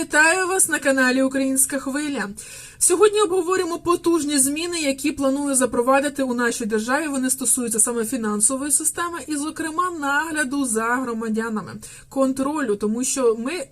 Вітаю вас на каналі Українська Хвиля. Сьогодні обговоримо потужні зміни, які планує запровадити у нашій державі. Вони стосуються саме фінансової системи і, зокрема, нагляду за громадянами, контролю, тому що ми.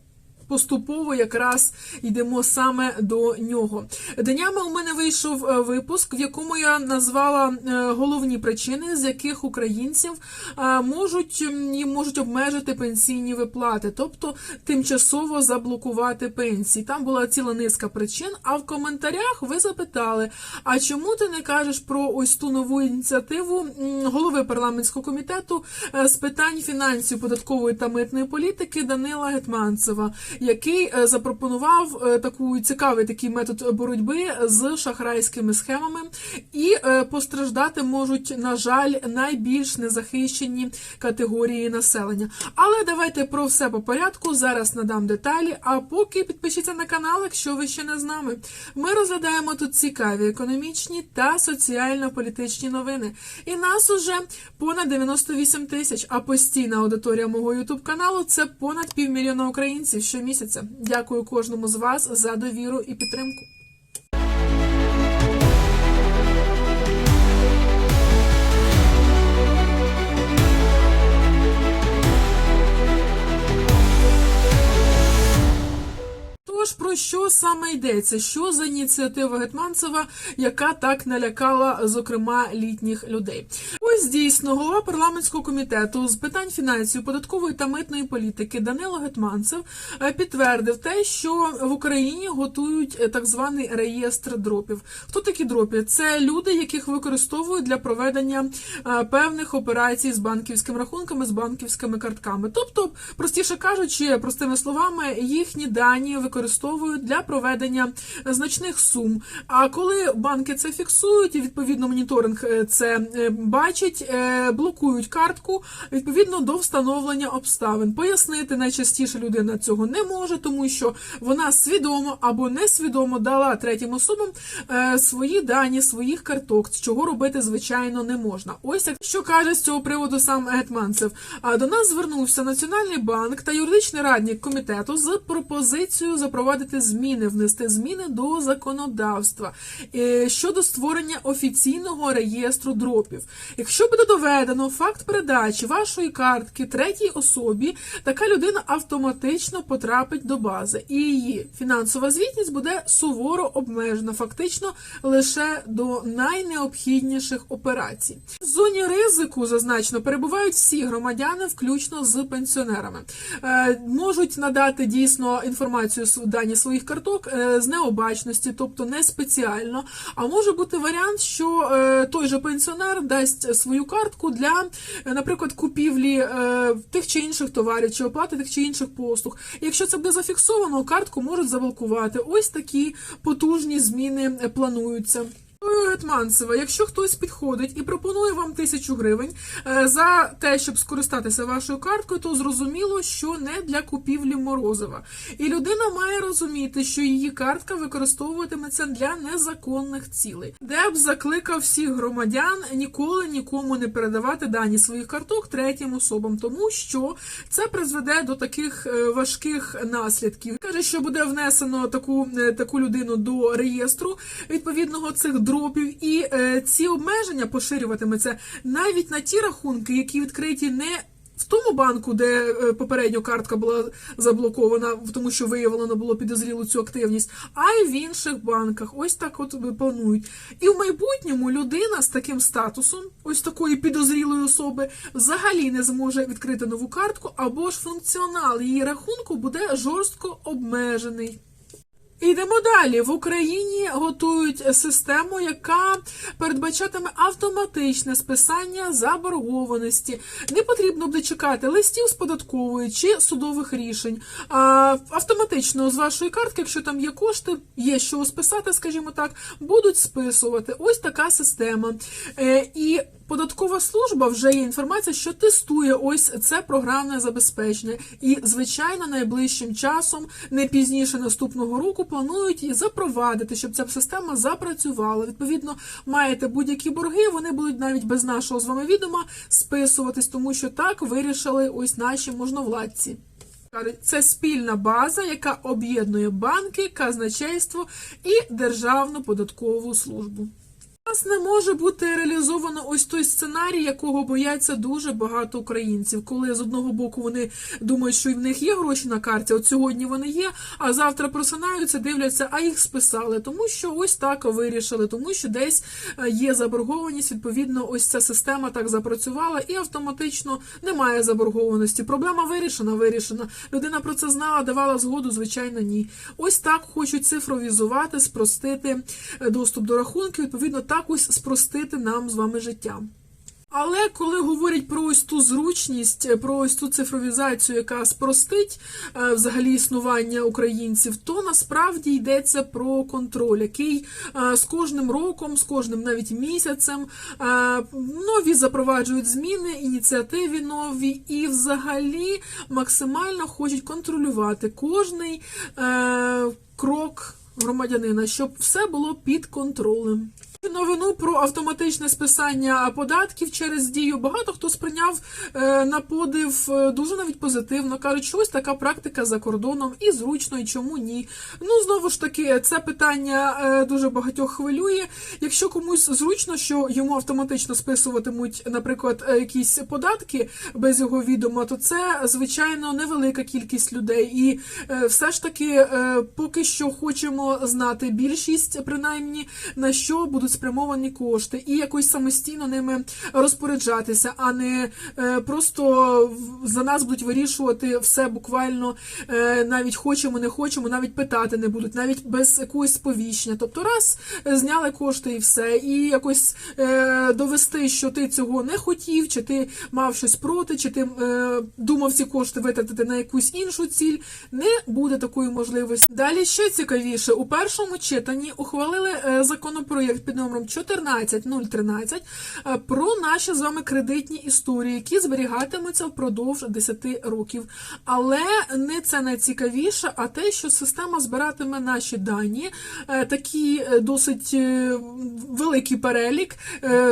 Поступово якраз йдемо саме до нього. Днями у мене вийшов е, випуск, в якому я назвала е, головні причини, з яких українців е, можуть можуть обмежити пенсійні виплати, тобто тимчасово заблокувати пенсії. Там була ціла низка причин. А в коментарях ви запитали: а чому ти не кажеш про ось ту нову ініціативу голови парламентського комітету з питань фінансів, податкової та митної політики Данила Гетманцева, який е, запропонував е, таку цікавий такий метод боротьби з шахрайськими схемами, і е, постраждати можуть, на жаль, найбільш незахищені категорії населення. Але давайте про все по порядку. Зараз надам деталі. А поки підпишіться на канал, якщо ви ще не з нами. Ми розглядаємо тут цікаві економічні та соціально-політичні новини. І нас уже понад 98 тисяч. А постійна аудиторія мого ютуб каналу це понад півмільйона українців щомісяця. Дякую кожному з вас за довіру і підтримку. Тож про що саме йдеться? Що за ініціатива Гетманцева, яка так налякала, зокрема, літніх людей? Ось дійсно голова парламентського комітету з питань фінансів, податкової та митної політики Данило Гетманцев е, підтвердив те, що в Україні готують е, так званий реєстр дропів. Хто такі дропи? Це люди, яких використовують для проведення е, певних операцій з банківськими рахунками, з банківськими картками. Тобто, простіше кажучи, простими словами, їхні дані використовують для проведення значних сум. А коли банки це фіксують, і відповідно моніторинг е, це е, бачить, е, блокують картку відповідно до встановлення обставин. Пояснити найчастіше людина цього не може, тому що вона свідомо або несвідомо дала третім особам свої дані, своїх карток, чого робити звичайно не можна. Ось як що каже з цього приводу сам Гетманцев. До нас звернувся Національний банк та юридичний радник комітету з пропозицією запровадити зміни, внести зміни до законодавства е, щодо створення офіційного реєстру дропів. Якщо буде доведено факт передачі вашої картки третій особі, така людина автоматично потрапить до бази, і її фінансова звітність буде суворо обмежена, фактично лише до найнеобхідніших операцій. В зоні ризику зазначено перебувають всі громадяни, включно з пенсіонерами. Е, можуть надати дійсно інформацію дані своїх карток е, з необачності, тобто не спеціально. А може бути варіант, що е, той же пенсіонер дасть свою картку для, е, наприклад, купівлі тих чи інших товарів чи оплати тих чи інших послуг. Якщо це буде зафіксовано, картку можуть заблокувати. Ось такі потужні зміни плануються. Гетманцева, якщо хтось підходить і пропонує вам тисячу гривень е, за те, щоб скористатися вашою карткою, то зрозуміло, що не для купівлі морозива. І людина має розуміти, що її картка використовуватиметься для незаконних цілей, де б закликав всіх громадян ніколи нікому не передавати дані своїх карток третім особам, тому що це призведе до таких е, важких наслідків. Каже, що буде внесено таку, е, таку людину до реєстру відповідного цих дропів, і е, ці обмеження поширюватиметься навіть на ті рахунки, які відкриті не в тому банку, де е, попередньо картка була заблокована, тому що виявлено було підозрілу цю активність, а й в інших банках. Ось так от планують. І в майбутньому людина з таким статусом, ось такої підозрілої особи, взагалі не зможе відкрити нову картку, або ж функціонал її рахунку буде жорстко обмежений. Йдемо далі. В Україні готують систему, яка передбачатиме автоматичне списання заборгованості. Не потрібно буде чекати листів з податкової чи судових рішень. А, автоматично з вашої картки, якщо там є кошти, є що списати, скажімо так, будуть списувати. Ось така система. Е, і Податкова служба вже є інформація, що тестує ось це програмне забезпечення, і звичайно, найближчим часом, не пізніше наступного року, планують її запровадити, щоб ця система запрацювала. Відповідно, маєте будь-які борги, вони будуть навіть без нашого з вами відома списуватись, тому що так вирішили ось наші можновладці. Це спільна база, яка об'єднує банки, казначейство і Державну податкову службу. Нас не може бути реалізовано ось той сценарій, якого бояться дуже багато українців, коли з одного боку вони думають, що в них є гроші на карті, от сьогодні вони є, а завтра просинаються, дивляться, а їх списали, тому що ось так вирішили, тому що десь е, є заборгованість. Відповідно, ось ця система так запрацювала, і автоматично немає заборгованості. Проблема вирішена, вирішена. Людина про це знала, давала згоду, звичайно, ні. Ось так хочуть цифровізувати, спростити е, доступ до рахунків. Відповідно, так ось спростити нам з вами життя. Але коли говорять про ось ту зручність, про ось ту цифровізацію, яка спростить е, взагалі існування українців, то насправді йдеться про контроль, який е, з кожним роком, з кожним навіть місяцем е, нові запроваджують зміни, ініціативи нові, і взагалі максимально хочуть контролювати кожний крок громадянина, щоб все було під контролем. Новину про автоматичне списання податків через дію багато хто сприйняв е, на подив е, дуже навіть позитивно. кажуть, що ось така практика за кордоном і зручно, і чому ні. Ну знову ж таки, це питання е, дуже багатьох хвилює. Якщо комусь зручно, що йому автоматично списуватимуть, наприклад, якісь податки без його відома, то це звичайно невелика кількість людей. І все ж таки, поки що хочемо знати більшість, принаймні на що будуть спрямовані кошти, і якось самостійно ними розпоряджатися, а не е, просто за нас будуть вирішувати все буквально е, навіть хочемо, не хочемо, навіть питати не будуть, навіть без якогось сповіщення. Тобто, раз е, зняли кошти і все, і якось довести, що ти цього не хотів, чи ти мав щось проти, чи ти думав ці кошти витратити на якусь іншу ціль, не буде такої можливості. Далі ще цікавіше, у першому читанні ухвалили законопроєкт під номером 14013 е, про наші з вами кредитні історії, які зберігатимуться впродовж 10 років. Але не це найцікавіше, а те, що система збиратиме наші дані, е, такі е, досить великий перелік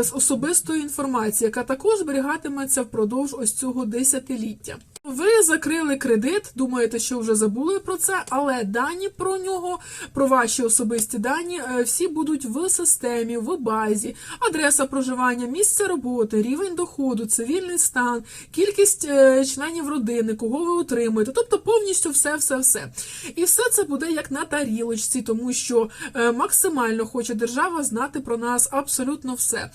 з особистої інформації, яка також зберігатиметься впродовж ось цього десятиліття. Ви закрили кредит, думаєте, що вже забули про це, але дані про нього, про ваші особисті дані, е, всі будуть в системі, в базі, адреса проживання, місце роботи, рівень доходу, цивільний стан, кількість е, членів родини, кого ви утримуєте, тобто повністю все, все, все. І все це буде як на тарілочці, тому що е, максимально хоче держава знати про нас абсолютно все.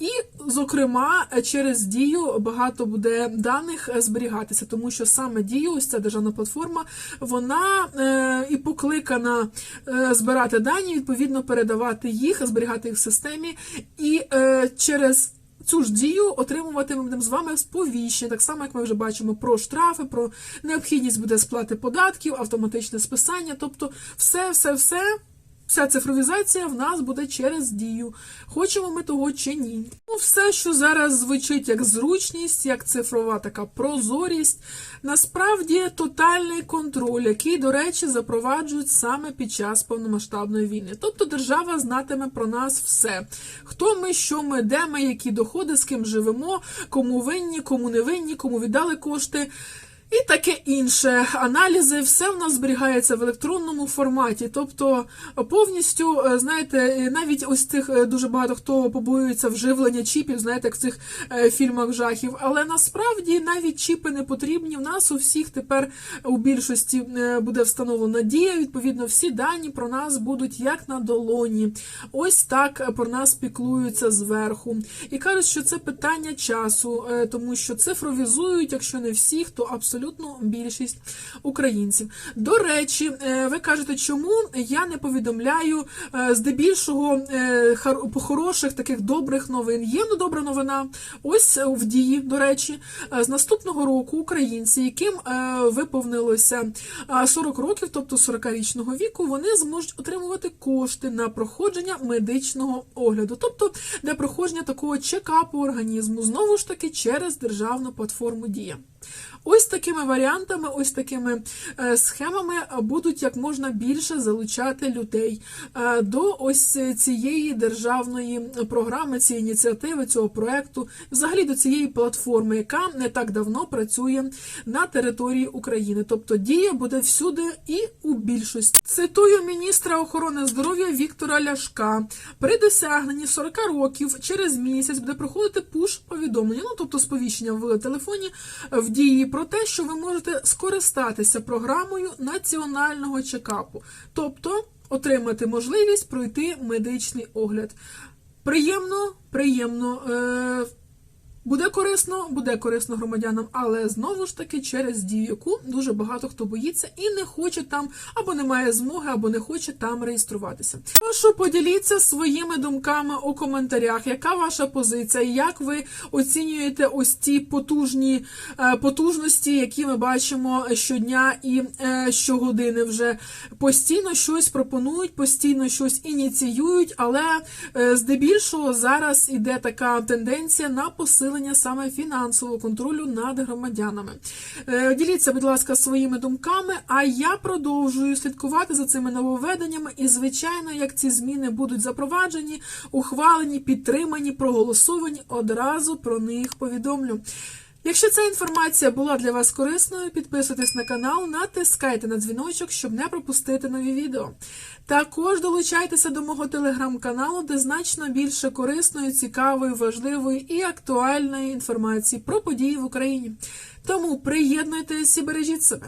І, зокрема, через дію багато буде даних е, зберігатися, тому що саме дію, ось ця державна платформа, вона е, і покликана е, збирати дані, відповідно передавати їх, зберігати їх в системі, і е, через Цю ж дію отримуватимемо з вами сповіщення, так само, як ми вже бачимо, про штрафи, про необхідність буде сплати податків, автоматичне списання. Тобто, все, все, все, вся цифровізація в нас буде через дію. Хочемо ми того чи ні. Ну, все, що зараз звучить як зручність, як цифрова така прозорість, насправді тотальний контроль, який, до речі, запроваджують саме під час повномасштабної війни. Тобто держава знатиме про нас все: хто ми, що ми, де ми, які доходи, з ким живемо, кому винні, кому не винні, кому віддали кошти. І таке інше аналізи, все в нас зберігається в електронному форматі. Тобто повністю, е, знаєте, навіть ось цих е, дуже багато хто побоюється вживлення чіпів, знаєте, як в цих е, фільмах жахів. Але насправді навіть чіпи не потрібні. В нас у всіх тепер у більшості буде встановлена дія. Відповідно, всі дані про нас будуть як на долоні. Ось так про нас піклуються зверху. І кажуть, що це питання часу, тому що цифровізують, якщо не всіх, то абсолютно більшість українців. До речі, е, ви кажете, чому я не повідомляю е, здебільшого е, по хороших таких добрих новин. Є ну добра новина. Ось в дії, до речі, з наступного року українці, яким виповнилося е, 40 років, тобто 40-річного віку, вони зможуть отримувати кошти на проходження медичного огляду, тобто для проходження такого чекапу організму, знову ж таки через державну платформу Дія. Ось такими варіантами, ось такими е, схемами будуть як можна більше залучати людей е, до ось цієї державної програми, цієї ініціативи, цього проекту, взагалі до цієї платформи, яка не так давно працює на території України. Тобто дія буде всюди і у більшості. Цитую міністра охорони здоров'я Віктора Ляшка. При досягненні 40 років через місяць буде проходити пуш-повідомлення, ну тобто сповіщення в телефоні в дії про те, що ви можете скористатися програмою національного чекапу, тобто отримати можливість пройти медичний огляд. Приємно, приємно. Е- Буде корисно, буде корисно громадянам, але знову ж таки через дію, яку дуже багато хто боїться і не хоче там, або не має змоги, або не хоче там реєструватися. Прошу поділіться своїми думками у коментарях, яка ваша позиція, як ви оцінюєте ось ті потужні е, потужності, які ми бачимо щодня і е, щогодини? Вже постійно щось пропонують, постійно щось ініціюють, але е, здебільшого зараз іде така тенденція на посилення саме фінансового контролю над громадянами. Е, Діліться, будь ласка, своїми думками. А я продовжую слідкувати за цими нововведеннями. І, звичайно, як ці зміни будуть запроваджені, ухвалені, підтримані, проголосовані, одразу про них повідомлю. Якщо ця інформація була для вас корисною, підписуйтесь на канал, натискайте на дзвіночок, щоб не пропустити нові відео. Також долучайтеся до мого телеграм-каналу, де значно більше корисної, цікавої, важливої і актуальної інформації про події в Україні. Тому приєднуйтесь і бережіть себе.